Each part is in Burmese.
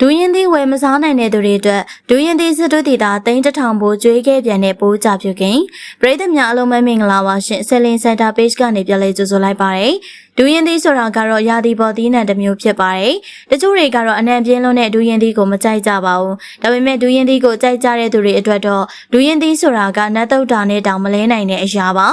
ဒူရင်သီးဝယ်မစားနိုင်တဲ့သူတွေအတွက်ဒူရင်သီးစစ်တုတီတာတိန်းတစ်ထောင်ပိုကျွေးခဲ့ပြန်တဲ့ပိုးကြပြုခင်ပရိသတ်များအလုံးမမင်္ဂလာပါရှင်ဆယ်လင်စင်တာ page ကနေပြန်လဲကြိုဆိုလိုက်ပါတယ်ဒူရင်သီးဆိုတာကတော့ယာတီပေါ်သီးနှံတစ်မျိုးဖြစ်ပါတယ်တချို့တွေကတော့အနံပြင်းလုံးတဲ့ဒူရင်သီးကိုမကြိုက်ကြပါဘူးဒါပေမဲ့ဒူရင်သီးကိုကြိုက်ကြတဲ့သူတွေအတွက်တော့ဒူရင်သီးဆိုတာကနတ်တုတ်တာနဲ့တောင်မလဲနိုင်တဲ့အရာပါ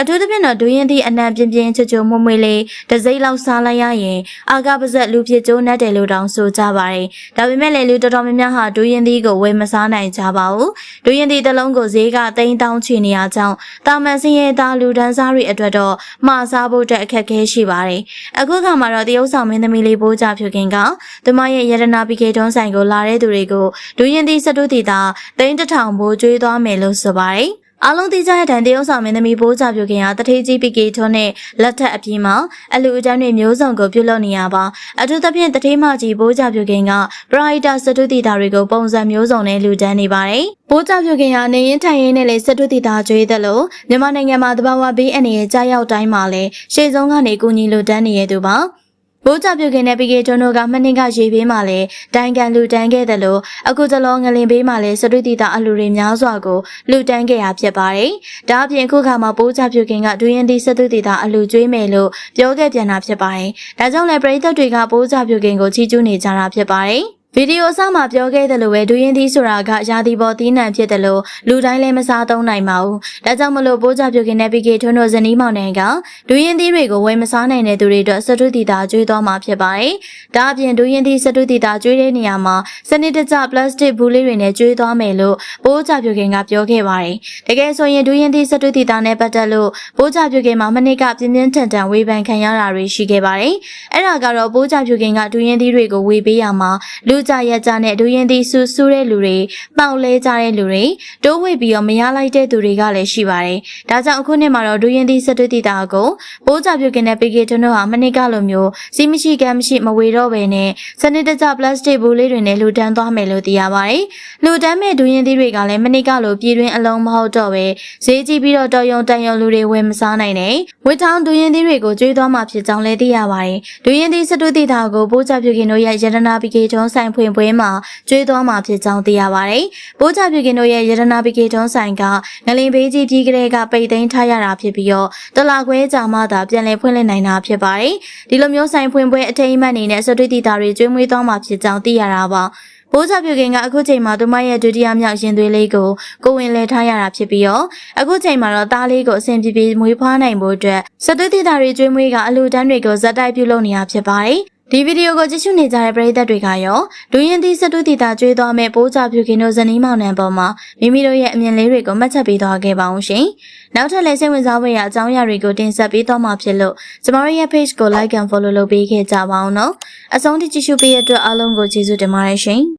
အထူးသဖြင့်တော့ဒူရင်သီးအနံပြင်းပြင်းချွတ်ချွတ်မွမွေလေးတစ်စိမ့်လောက်စားလိုက်ရရင်အာကပါဇက်လူဖြစ်ကျိုးနဲ့တယ်လို့တောင်ဆိုကြပါတယ်ဒါပေမဲ့လည်းလူတော်တော်များများဟာဒူရင်သီးကိုဝယ်မစားနိုင်ကြပါဘူးဒူရင်သီးတစ်လုံးကိုဈေးကတိန်းတောင်းချီနေရကြောင်းတာမန်စင်းရဲသားလူဒန်းစားတွေအတွက်တော့မှာစားဖို့အတွက်အခက်အခဲရှိပါတယ်အခုခါမှာတော့တရုတ်ဆောင်မင်းသမီးလေးပိုးကြဖြူခင်ကသူမရဲ့ရတနာပီကေတွန်းဆိုင်ကိုလာတဲ့သူတွေကိုဒူရင်သီးစတုတီတာတိန်းတစ်ထောင်ဘိုးကျွေးသွားမယ်လို့ဆိုပါတယ် အားလုံးသိကြတဲ့တန်တရုတ်ဆောင်မင်းသမီးပိုးကြပြုခင်ဟာတထေးကြီးပီကေထွန်းနဲ့လက်ထက်အပြင်မှာအလူအတန်းတွေမျိုးစုံကိုပြုလုပ်နေရပါအထူးသဖြင့်တထေးမကြီးပိုးကြပြုခင်ကပရိုက်တာစတုတီတာတွေကိုပုံစံမျိုးစုံနဲ့လူတန်းနေပါတယ်ပိုးကြပြုခင်ဟာနေရင်ထိုင်ရင်းနဲ့လေစတုတီတာကျွေးတယ်လို့မြန်မာနိုင်ငံမှာတဘာဝဘေးအနေနဲ့ကြားရောက်တိုင်းမှာလဲရှေ့ဆုံးကနေကူညီလူတန်းနေရသူပါ ဘိုးကြပြုခင်နဲ့ပီကေတွန်းတို့ကမနှင်းကရေဘေးမှာလဲတိုင်ကန်လူတန်းခဲ့တယ်လို့အခုတလောငလင်ဘေးမှာလဲစတွိတီတာအလူတွေများစွာကိုလူတန်းခဲ့ရဖြစ်ပါတယ်။ဒါအပြင်အခုခါမှာဘိုးကြပြုခင်ကဒူရင်ဒီစတွိတီတာအလူကျွေးမယ်လို့ပြောခဲ့ပြန်တာဖြစ်ပါတယ်။ဒါကြောင့်လဲပရိသတ်တွေကဘိုးကြပြုခင်ကိုချီးကျူးနေကြတာဖြစ်ပါတယ်။ ဗီဒီယိုအစမှာပြောခဲ့တယ်လို့ပဲဒူရင်သီးဆိုတာကရာသီပေါ်သီးနှံဖြစ်တယ်လို့လူတိုင်းလည်းမစားသုံးနိုင်ပါဘူး။ဒါကြောင့်မလို့ပိုးကြပြုတ်ခင်နဲ့ပီကေထွန်းတို့ဇနီးမောင်နှံကဒူရင်သီးတွေကိုဝယ်မစားနိုင်တဲ့သူတွေအတွက်စတုတီတာကျွေးသွားမှာဖြစ်ပါတယ်။ဒါအပြင်ဒူရင်သီးစတုတီတာကျွေးတဲ့နေရာမှာစနစ်တကျပလတ်စတစ်ဘူးလေးတွေနဲ့ကျွေးသွားမယ်လို့ပိုးကြပြုတ်ခင်ကပြောခဲ့ပါတယ်။တကယ်ဆိုရင်ဒူရင်သီးစတုတီတာနဲ့ပတ်သက်လို့ပိုးကြပြုတ်ခင်မှာမနစ်ကပြင်းပြင်းထန်ထန်ဝေဖန်ခံရတာတွေရှိခဲ့ပါတယ်။အဲ့ဒါကတော့ပိုးကြပြုတ်ခင်ကဒူရင်သီးတွေကိုဝေပေးရမှာလူကြရက်ကြနဲ့ဒူရင်သီးဆူဆူတဲ့လူတွေပေါက်လဲကြတဲ့လူတွေတိုးဝိပြီးတော့မရလိုက်တဲ့သူတွေကလည်းရှိပါတယ်။ဒါကြောင့်အခုနှစ်မှာတော့ဒူရင်သီးစတုတီတာကိုပိုးကြပြုတ်ခင်နဲ့ပေကေတွန်းတို့ဟာမနစ်ကလိုမျိုးစီးမရှိကမ်းမရှိမဝေတော့ဘဲနဲ့စနစ်တကျပလတ်စတစ်ဘူးလေးတွေနဲ့လူတန်းသွားမယ်လို့သိရပါတယ်။လူတန်းမဲ့ဒူရင်သီးတွေကလည်းမနစ်ကလိုပြည်တွင်းအလုံးမဟုတ်တော့ပဲဈေးကြီးပြီးတော့တော်ယုံတန်ယုံလူတွေဝယ်မစားနိုင်နဲ့ဝစ်ထောင်းဒူရင်သီးတွေကိုကျွေးသွားမှာဖြစ်ကြောင်းလည်းသိရပါတယ်။ဒူရင်သီးစတုတီတာကိုပိုးကြပြုတ်ခင်တို့ရဲ့ရတနာပီကေတွန်းဆိုင်ဖွင့်ပွဲမှာကျွေးသွားမှာဖြစ်ကြောင်းသိရပါတယ်။ပိုးကြပြုတ်ခင်တို့ရဲ့ရတနာပီကေတွန်းဆိုင်ကငလင်ဘေးကြီးပြီးကလေးကပိတ်သိမ်းထားရတာဖြစ်ပြီးတော့တလာခွဲကြာမှသာပြန်လည်ဖွင့်လှစ်နိုင်တာဖြစ်ပါတယ်။ဒီလိုမျိုးဆိုင်ဖွင့်ပွဲအထိမ်းအမှတ်အနေနဲ့စတုတီတာတွေကျွေးမွေးသွားမှာဖြစ်ကြောင်းသိရတာပါ။ဘိုးစာပြုခင်ကအခုချိန်မှာသူမရဲ့ဒုတိယမြောက်ရင်သွေးလေးကိုကိုဝင်လဲထားရတာဖြစ်ပြီးတော့အခုချိန်မှာတော့သားလေးကိုအဆင်ပြေပြေမွေးဖွားနိုင်ဖို့အတွက်စတုတိတာတွေကျွေးမွေးကအလူတန်းတွေကိုဇက်တိုက်ပြုလုပ်နေတာဖြစ်ပါတယ်။ ဒီဗီဒီယိုကိုကြည့်ရှုနေကြတဲ့ပရိသတ်တွေကရောဒူရင်သီးစတုတီတာကျွေးသွားမဲ့ပိုးကြဖြူခင်တို့ဇနီးမောင်နှံပေါ်မှာမိမိတို့ရဲ့အမြင်လေးတွေကိုမှတ်ချက်ပေးသွားခဲ့ပါအောင်ရှင်။နောက်ထပ်လည်းစိတ်ဝင်စားဖွယ်ရာအကြောင်းအရာတွေကိုတင်ဆက်ပေးသွားမှာဖြစ်လို့ကျမတို့ရဲ့ page ကို like and follow လုပ်ပေးခဲ့ကြပါအောင်နော်။အဆုံးထိကြည့်ရှုပေးတဲ့အတွက်အားလုံးကိုကျေးဇူးတင်ပါတယ်ရှင်။